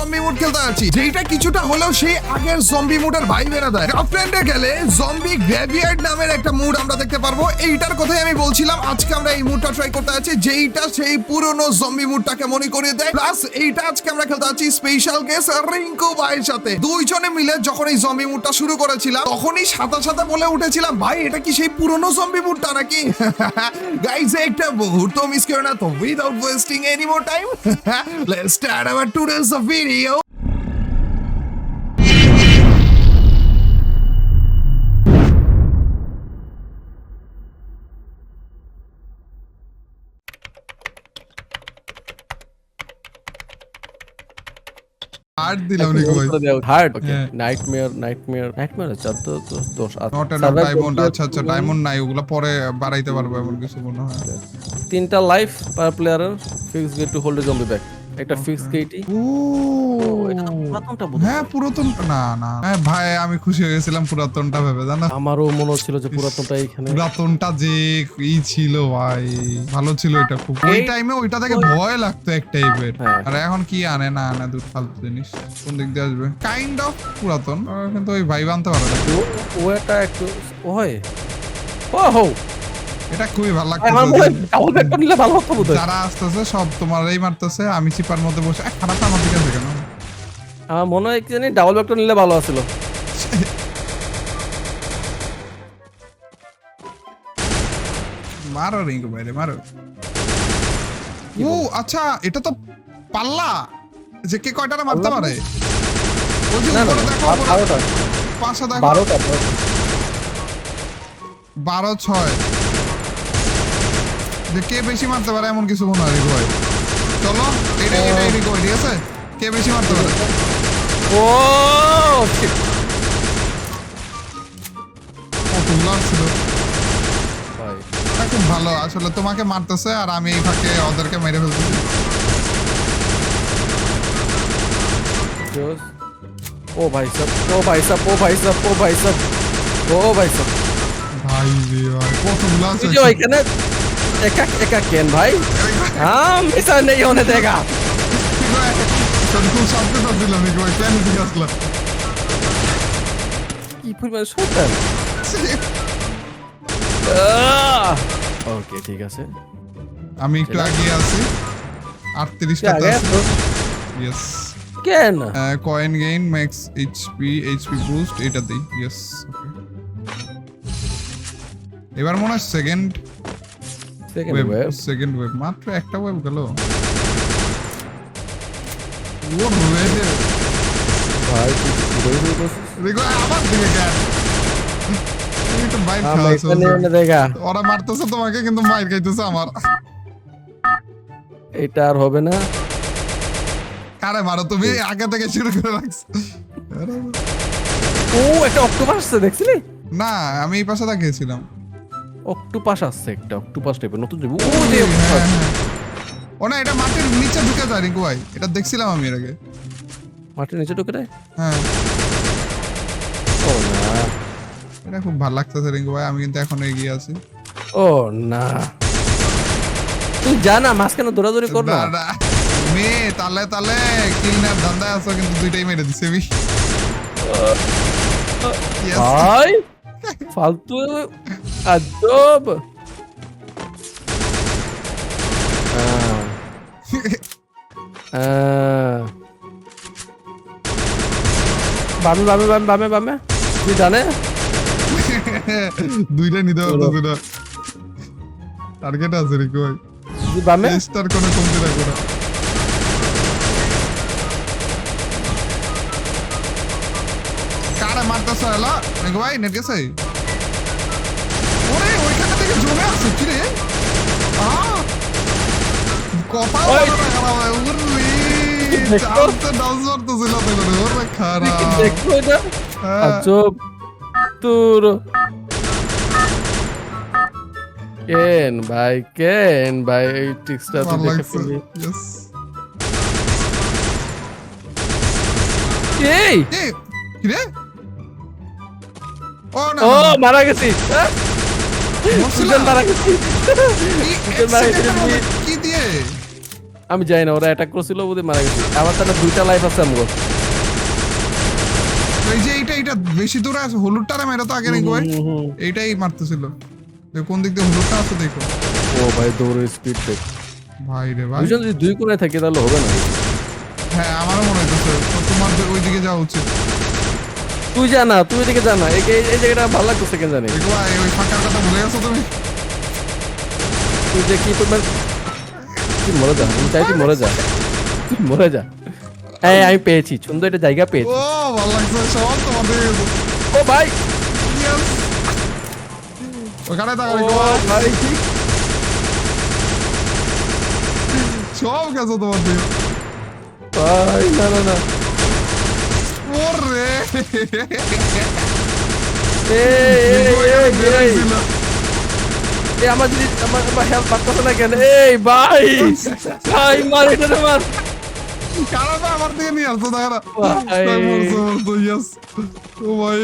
Zombie mood খেলতে আছি যেটা কিছুটা হলেও সেই আগের জম্বি মুডের ভাই বেরা দেয়। গেলে জম্বি নামের একটা মুড আমরা দেখতে পারব। এইটার কথাই আমি বলছিলাম, আজকে আমরা এই মুডটা ট্রাই করতে আছি যেইটা সেই পুরনো জম্বি মুডটাকে মনে করিয়ে দেয়। প্লাস এইটা আজকে আমরা খেলতে আছি স্পেশাল রিঙ্কু ভাইয়ের সাথে। দুইজনে মিলে যখন এই জম্বি মুডটা শুরু করেছিলাম, তখনই সাথে সাথে বলে উঠেছিলাম, ভাই, এটা কি সেই পুরনো জম্বি মুডটা নাকি? গাইস একটা মুহূর্ত মিস করো না তো without wasting any more time let's start our today's video দিলাম ভাই ওকে হ্যাঁ। নাইটমেয়ার নাইটমেয়ার নাইটমেয়ার আছে তো তো দোষ আছে। নট এনাফ ডায়মন্ড আচ্ছা আচ্ছা ডায়মন্ড নাই ওগুলো পরে বাড়াইতে পারব এমন কিছু মনে হয়। তিনটা লাইফ পার প্লেয়ারের fix gate to hold zombie back একটা ফিক্স গেটই ও পুরাতনটা বোধ হ্যাঁ পুরাতন না না। হ্যাঁ ভাই আমি খুশি হয়ে গেছিলাম পুরাতনটা ভেবে জানো? আমারও মনে হচ্ছিল যে পুরাতনটা এখানে পুরাতনটা যে ই ছিল ভাই ভালো ছিল এটা খুব। ওই এই- টাইমে ওইটা থেকে ভয় লাগতো এক টাইপের হ্যাঁ। আর এখন কি আনে না আনে দূর ফালতু জিনিস। কোন দিক দিয়ে আসবে? কাইন্ড অফ পুরাতন কিন্তু ওই ভাই আনতে পারে ও একটা একটু ও হয়। ও হো এটা খুবই ভালো আমার মনে লাগতো ডাবল ব্যাকটা নিলে ভালো হতো বোধ যারা আসতেছে সব তোমার এই মারতেছে আমি চিপার মধ্যে বসে খারাপ আমার দিকে আছে কেন? আমার মনে হয় কি জানি ডাবল ব্যাকটা নিলে ভালো আছিল। মারো রিঙ্কু বাইরে মারো। ও আচ্ছা এটা তো পাল্লা। যে কে কয়টারে মারতে পারে? ওই যে না না উপরে দেখো বারোটা। পাশে দেখো। বারোটা। বারো ছয়। যে কে বেশি মারতে পারে এমন কিছু মনে হয় রিকোয়ার চলো এটা এটাই রিকোয়ার ঠিক আছে? কে বেশি মারতে পারে? ও ছিল। খুব ভালো আসলে তোমাকে মারতেছে আর আমি এই ফাঁকে ওদেরকে মেরে ফেলতেছি। ও ভাই সব ও ভাই সব ও ভাই সব ও ভাই সব ও ভাই সব ভাই রে ভাই কত গ্লাস আছে একা একা কেন ভাই हम ऐसा नहीं होने देगा তোর খুব শান্তি দিলাম রিকো ভাই কেন দিকে আসলাম কি পরিমাণ শয়তান ওকে ঠিক আছে আমি একটু আগে আছি আটত্রিশটা আগে আছে ইয়েস কেন coin gain max HP HP boost এটা দেই ইয়েস ওকে এবার মনে হয় সেকেন্ড সেকেন্ড মাত্র একটা গেল। ওরা মারতেছে তোমাকে কিন্তু মাইর খাইতেছে আমার। এটা আর হবে না। আরে মারো তুমি আগে থেকে শুরু করে রাখছো। ও একটা অক্টোপাস দেখছিলি? না আমি এই পাশে তাকিয়েছিলাম অক্টোপাস আসছে একটা অক্টোপাস টাইপের নতুন টাইপের ও হ্যাঁ, যে হ্যাঁ। ও না এটা মাটির নিচে ঢুকে যায় রিঙ্কু ভাই এটা দেখছিলাম আমি এর আগে। মাটির নিচে ঢুকে দেয় হ্যাঁ। ও না। এটা খুব ভালো লাগতেছে রিঙ্কু ভাই আমি কিন্তু এখন এগিয়ে আছি। ও না। তুই জানা মাঝখানে দৌড়াদৌড়ি কর না। মেয়ে তালে তালে কিলনার ধান্দায় আছো কিন্তু দুইটাই মেরে দিছে আমি। ভাই ফালতু আদব আহ, আহ। বামে বামে বামে বামে বামে। তুই জানে দুইটা নিতে হবে দুটো টার্গেট আছে ভাই তুই বামে? স্টার কোনো কমতি রাখব না। কারে মারতেছ এলা? রিঙ্কু ভাই নেট গেছে কেন কেন মারা গেছিস কি দিয়ে? আমি জানি না ওরা অ্যাটাক করছিল বুঝে মারা গেছি। আমার তাহলে দুইটা লাইফ আছে আমগো। এই যে এইটা এইটা বেশি দূরে আছে হলুদটারে মেরে তো আগে নাকি ভাই। এইটাই মারতেছিল। কোন দিক দিয়ে হলুদটা আছে দেখো। ও ভাই দৌড়ের স্পিড দেখ। ভাই রে ভাই। দুজন যদি দুই কোণায় থাকে তাহলে হবে না। হ্যাঁ আমারও মনে হচ্ছে তোমার ওই দিকে যাওয়া উচিত। তুই জানা তুই এদিকে জানা। এই জায়গাটা ভালো লাগতেছে কেন জানি? ওই ফাঁকার কথা ভুলে গেছো তুমি? তুই যে কি পরিমাণ তুই মরে যা আমি চাই তুই মরে যা। তুই মরে যা। এই আমি পেয়েছি সুন্দর একটা জায়গা পেয়েছি। ও ভালো লাগছে সব তোমার ও ভাই! ওখানে ও দেখো ভাই। সব গেছে তোমার দিকে ভাই না না না। ওরে এই এই এই বেরোইছিল। আমার যদি আমার আমার হেল্প পাচ্ছে না কেন? এই ভাই! ভাই মার এটা মার! কারাটা আমার দিকে নিয়ে আসতো দেখা না ভাই। মরছে মরছে ইয়েস ও ভাই।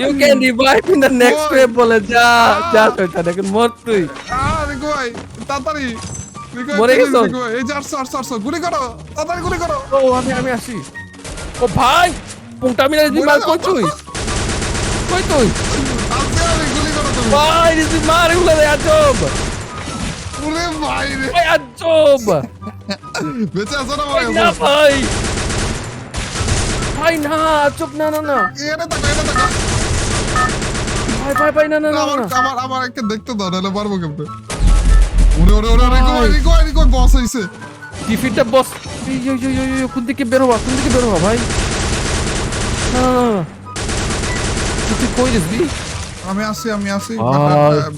You can revive in the next wave বলে যা যা শয়তান এখন মর তুই। আহ ভাই তাড়াতাড়ি। মরে গেছো? এই যে গুলি করো তাড়াতাড়ি গুলি করো। ও আমি আমি আসি। ও ভাই পুংটা মিলে মার কই কই তুই? ভাই মার রে আজব। ওরে ভাই রে। ভাই আজব। বেঁচে আছো না ভাই না ভাই। ভাই না না না না। এটা দেখো এটা দেখো ভাই ভাই ভাই না না না আমার না। আমার আমার একটা দেখতে দাও নাহলে পারব কেমনে? ওরে ওরে ওরে রিকো ভাই রিকো ভাই, রিকো ভাই, বস হইছে। ডিফিটটা বস ইয়ো ইয়ো ইয়ো ইয়ো কোন দিকে বের হবা কোন দিকে বের হবা ভাই তুই- কই দিস বি আমি আসি আমি আসি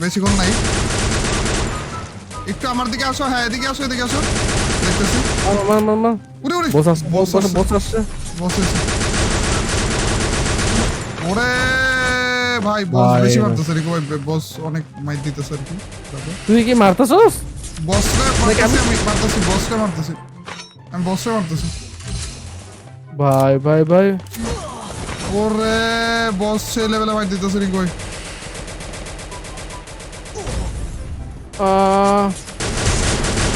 বেশিক্ষণ নাই। একটু আমার দিকে আসো হ্যাঁ এদিকে আসো এদিকে আসো। দেখতেছি। মার মার মার উড়ে উড়ে। বস আসছে বস আসছে বস আসছে। ওরে! ভাই বস বেশি। মারতেছে রিকো ভাই বস অনেক মাইর দিতেছে আর কি তুই কি মারতাছস? বস রে আমি- মারতেছি বস রে মারতেছি। আমি বস রে মারতেছি। ভাই ভাই ভাই। ওরে বস সেই লেভেলে মাইর দিতেছে রিকো ভাই। আহ,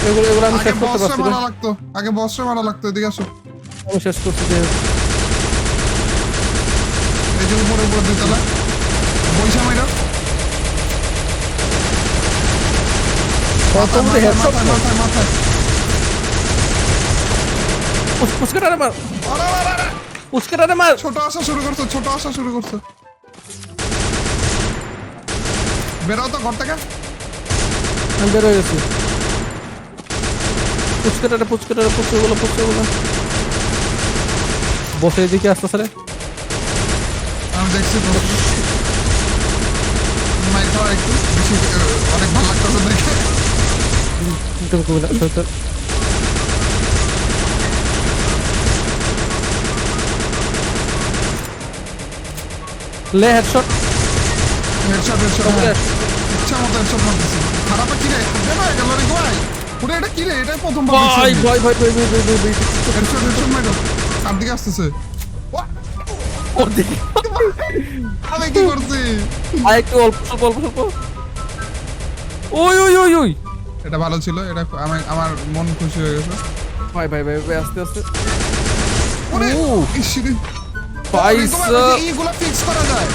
এগুলো এগুলো আমি শেষ করতে পারছি মারা না লাগতো আগে বস রে মারা লাগতো এদিকে আসো। আমি শেষ করছি যে এই যে উপরে উপরে দুইতলা কোন সময়টা কত হেডশট মাথায় মাথায় পুস্কার আরে মার। পুস্কার আরে মার। ছোট আসা শুরু করছ ছোট আসা শুরু করছ। বেরাও তো ঘর থেকে আমি বেরোয় গেছি। পুচকেটা পুচকেটা বসে এদিকে আস্তে আস্তে দেখছি মাইর খাওয়ার একটু বেশি অনেক ভালো লাগতেছে দেখে তুমি লে হেডশট হেডশট হেডশট খারাপ কি রে না গেল রে গোয়াই পুরো এটা কি রে এটা প্রথম ভাই ভাই ভাই ভাই ভাই ভাই হেডশট হেডশট মারো কার দিকে আসতেছে আমি কি করছি? আর একটু অল্প অল্প অল্প অল্প ওই ওই ওই ওই। এটা ভালো ছিল এটা আমার আমার মন খুশি হয়ে গেছে। ভাই ভাই ভাই ভাই আস্তে আস্তে। ওরে পয়সা এইগুলো ফিক্স করা যায়।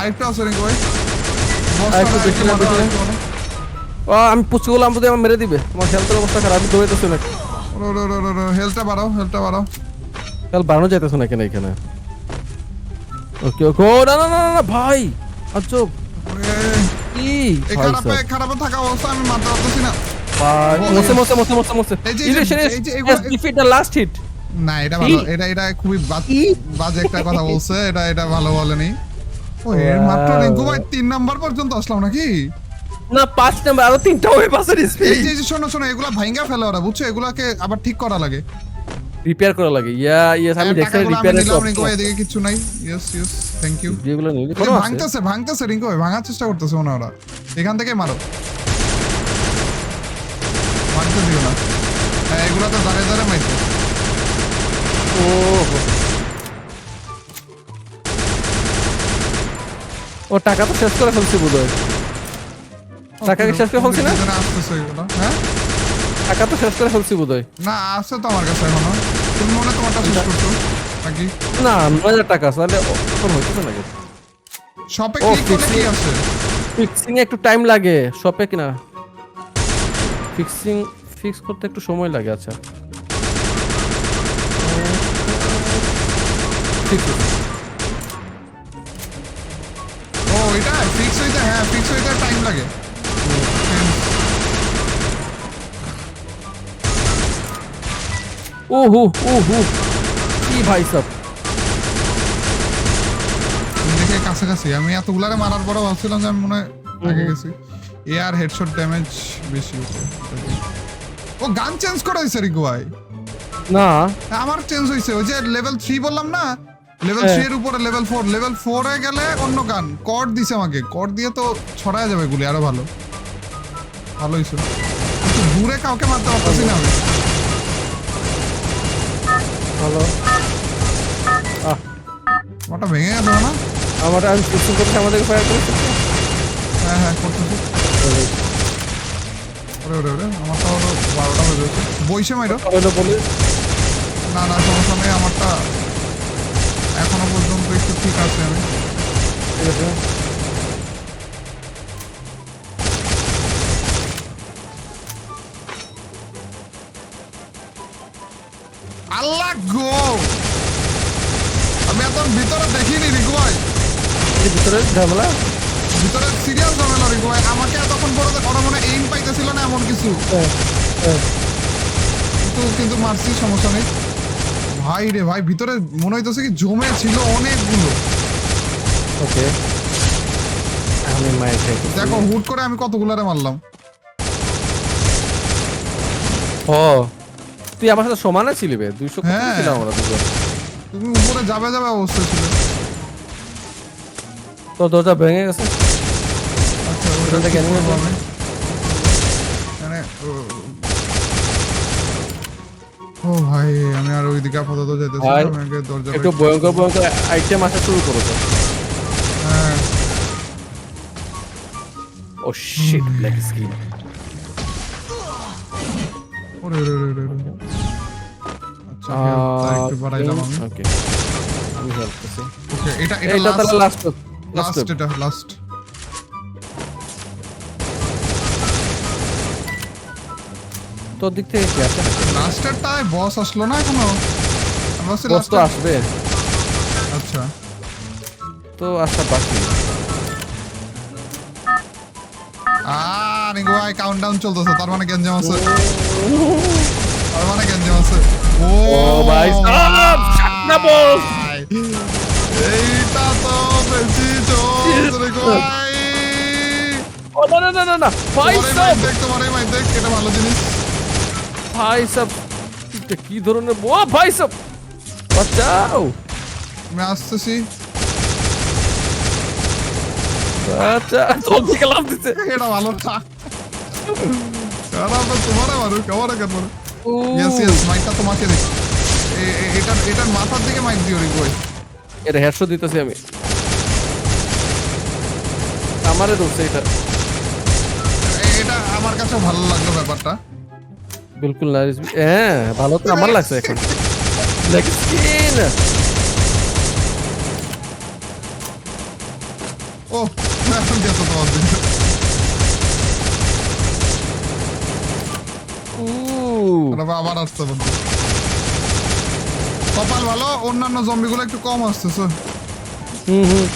আরেকটা আছে রে আরেকটু বেশি ও আমি আমাদের আমার মেরে দিবে। আমার হেলথের অবস্থা খারাপ আমি দৌড়াইতেছি না হেলথটা বাড়াও হেলথটা বাড়াও। কাল বাড়ানো যাইতেছে না কেন এখানে? ওকে ওকে ও না না না না, ভাই! কি? খারাপে। খারাপে থাকা অবস্থা আমি মারতে পারতেছি না। মোসে মোসে মোসে মোসে মোসে। ডিফিট দ্য লাস্ট হিট না এটা ভালো এটা এটা খুবই বাজ- একটা কথা বলছে এটা এটা ভালো বলেনি। ও এর মাত্র রিঙ্কু ভাই তিন নাম্বার পর্যন্ত আসলাম নাকি? না পাঁচ নাম্বার আরও তিনটা ওয়েব আছে এই যে শোনো শোনো এগুলা ভাঙ্গা ফেলে ওরা বুঝছ? এগুলাকে আবার ঠিক করা লাগে। রিপেয়ার করা লাগে। ইয়া ইয়েস আমি দেখছি আমি রিপেয়ারের নিলাম, রিঙ্কু ভাই, এদিকে কিচ্ছু নাই। ইয়েস ইয়েস থ্যাংক ইউ যেগুলো নিলি কোনো ভাঙতেছে ভাঙতেছে রিঙ্কু ভাই ভাঙার চেষ্টা করতেছে মনে ওরা এখান থেকে মারো। ভাঙতে দিও না। হ্যাঁ এগুলো তো দাঁড়িয়ে দাঁড়িয়ে মাইতো ও ও টাকা তো শেষ করে ফেলছি বোধহয়। টাকা কি শেষ করে ফেলছি না? হ্যাঁ? টাকা তো শেষ করে ফেলছি বোধহয়। না আছে তো আমার কাছে এখনও। তুমি মনে তোমারটা শেষ করছ নাকি? না নয় হাজার টাকা তাহলে এখন হইতেছে নাকি? শপে ক্লিক করলে কি আছে? ফিক্সিং একটু টাইম লাগে শপে কিনা? ফিক্সিং ফিক্স করতে একটু সময় লাগে আচ্ছা। ও এটা ফিক্স হইতে হ্যাঁ ফিক্স হইতে টাইম লাগে। ও হু ও হু কি ভাই সব। দেখে কাছাকাছি। আমি এতগুলারে মারার পরে ভাবছিলাম যে আমি মনে হয় আগে গেছি। এ আর হেডশট ড্যামেজ বেশি ও গান চেঞ্জ করে দিয়েছে রিকু ভাই। না। আমার চেঞ্জ হয়েছে। ওই যে লেভেল থ্রি বললাম না? লেভেল হ্যাঁ। থ্রি এর উপরে লেভেল ফোর লেভেল ফোরে গেলে অন্য গান। কর্ড দিছে আমাকে। কর্ড দিয়ে তো ছড়ায় যাবে গুলি আরও ভালো। ভালো হয়েছে দূরে কাউকে মারতে পারতেছি না আমি। ভালো। আহ ওটা ভেঙে গেল না আমার আমি ফিক্সিং করতে আমাদেরকে ফায়ার করেছি হ্যাঁ হ্যাঁ করতেছি। ওরে। ওরে ওরে আমারটা হলো বারোটা হয়ে যাচ্ছে বইসে মাইরো? বলে। না না সমস্যা নেই আমারটা এখনও পর্যন্ত একটু ঠিক আছে আমি। ঠিক আছে। ভিতরে? ঝামেলা? ভিতরে সিরিয়াস ঝামেলা রিকু ভাই। আমাকে এতক্ষণ পরে ওরা মনে এইম পাইতেছিল না এমন কিছু। হ্যাঁ হ্যাঁ। কিন্তু কিন্তু মারছি সমস্যা নেই। ভাই রে ভাই ভিতরে মনে হইতেছে কি জমে ছিল অনেকগুলো। ওকে। আমি মায়ের দেখো হুট করে আমি কতগুলারে মারলাম। ও তুই আমার সাথে সমানে ছিলি বে? দুইশো কত হ্যাঁ। ছিলাম আমরা দুজন। তুমি উপরে যাবে যাবে অবস্থা ছিল। তোর দরজা ভেঙে গেছে। আচ্ছা ওখান থেকে ঠিক animate করব করো। আমি। মানে ও ও ভাই আমি আর ওইদিকে আপাতত যেতেছি না, ভাই, আমি আগে দরজা একটু ভয়ঙ্কর ভয়ঙ্কর আইটেম আসা শুরু করেছে। হ্যাঁ। ও শিট ব্ল্যাক স্কিন ওরে ওরে ওরে ওরে, ওরে। আচ্ছা একটু বাড়াইলাম আমি। ওকে আমি হেল্প করছি। ওকে এটা এটা লাস্ট লাস্ট এটা লাস্ট তোর দিক থেকে কি আছে লাস্টেরটায় বস আসলো না এখনও? বস তো last- আসবে। আচ্ছা। তো আসা বাকি। আহ নিগো ভাই কাউন্টডাউন চলতেছে তার মানে গেঞ্জাম আছে। তার মানে গেঞ্জাম আছে। ও ভাই সাব শাকনা বস এইটা তো বেশি চলছে নিগো ভাই ও না না না না না ভাই মাইক দেখ তোমার এই মাইক দেখ এটা ভালো জিনিস ভাই সাব এটা কি ধরনের ও ভাই সাব বাঁচাও আমি আসতেছি আচ্ছা তোর দিকে লাভ দিতে এটা ভালো না খারাপ তোমার মারু কেমন কেন ইয়েস ইয়েস মাইকটা তোমাকে দেখ এ- এ- এটার মাথার দিকে মাইক দিও রিগো ভাই এটা হেডশট দিতেছি আমি। আমারে দোষ এটা। এটা আমার কাছে ভালো লাগল ব্যাপারটা। বিলকুল না হ্যাঁ ভালো তো আমার লাগছে এখন। ও এখন তোমার আবার আসছে বন্ধু। কপাল ভালো অন্যান্য জম্বিগুলো একটু কম আসতেছে হুম হুম।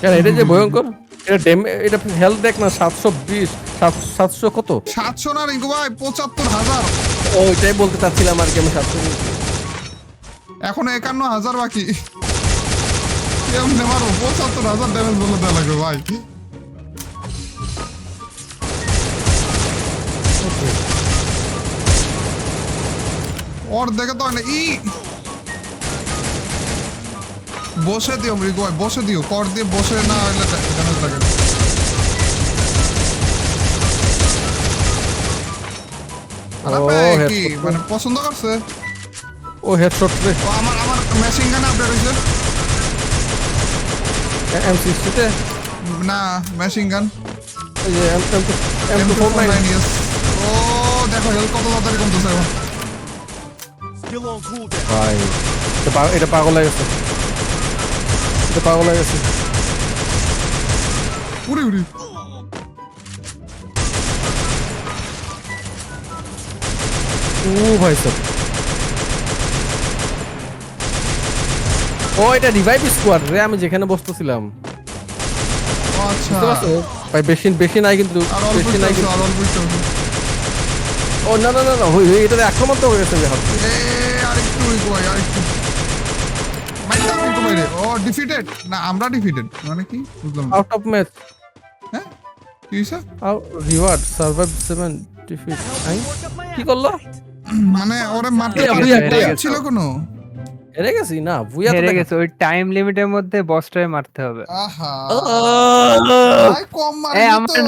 কেন এটা যে ভয়ঙ্কর? এটা ড্যামে এটা হেলথ দেখ না সাতশো বিশ সাতশো কত? সাতশো না রিঙ্কু ভাই পঁচাত্তর হাজার। ও এটাই বলতে চাচ্ছিলাম আর কি আমি সাতশো এখন একান্ন হাজার বাকি। কেমনে মারো পঁচাত্তর হাজার ড্যামেজ বলে দেওয়া লাগবে ভাই। দেখে তো ই! বসে দিও মৃগ ভাই বসে দিও কর দিয়ে বসে না হইলে ড্যামেজ লাগে। মানে পছন্দ করছে? ও হেডশট রে। ও আমার আমার মেশিন গান আপডেট হয়েছে। এম সিক্সটিতে না মেশিন গান. ও দেখো হেল কত তাড়াতাড়ি কমতেছে। এখন. ভাই এটা পাগল গেছে। এটা পাগল হয়ে গেছে। উড়ি উড়ি। ও ভাই সব ও এটা রিভাইভ স্কোয়াড রে আমি যেখানে বসতেছিলাম। আচ্ছা। ভাই বেশি বেশি নাই কিন্তু বেশি নাই কিন্তু। ও না না না না ওই ওই এটাতে আক্রমণ তো হয়ে গেছে হাত আরেকটু উড়ি ভাই আরেকটু। বাইরে ও ডিফিটেড না আমরা ডিফিটেড মানে কি? বুঝলাম। আউট অফ ম্যাচ হ্যাঁ? কি হইছে? রিওয়ার্ড সার্ভাইভ সেভেন ডিফিট কি করল? মানে ওরে মারতে। ছিল কোনো? হেরে গেছি? না ভুইয়া তো হেরে গেছে। ওই টাইম লিমিটের মধ্যে বসটাই মারতে হবে। আহা। কম এ মারি আমার তো।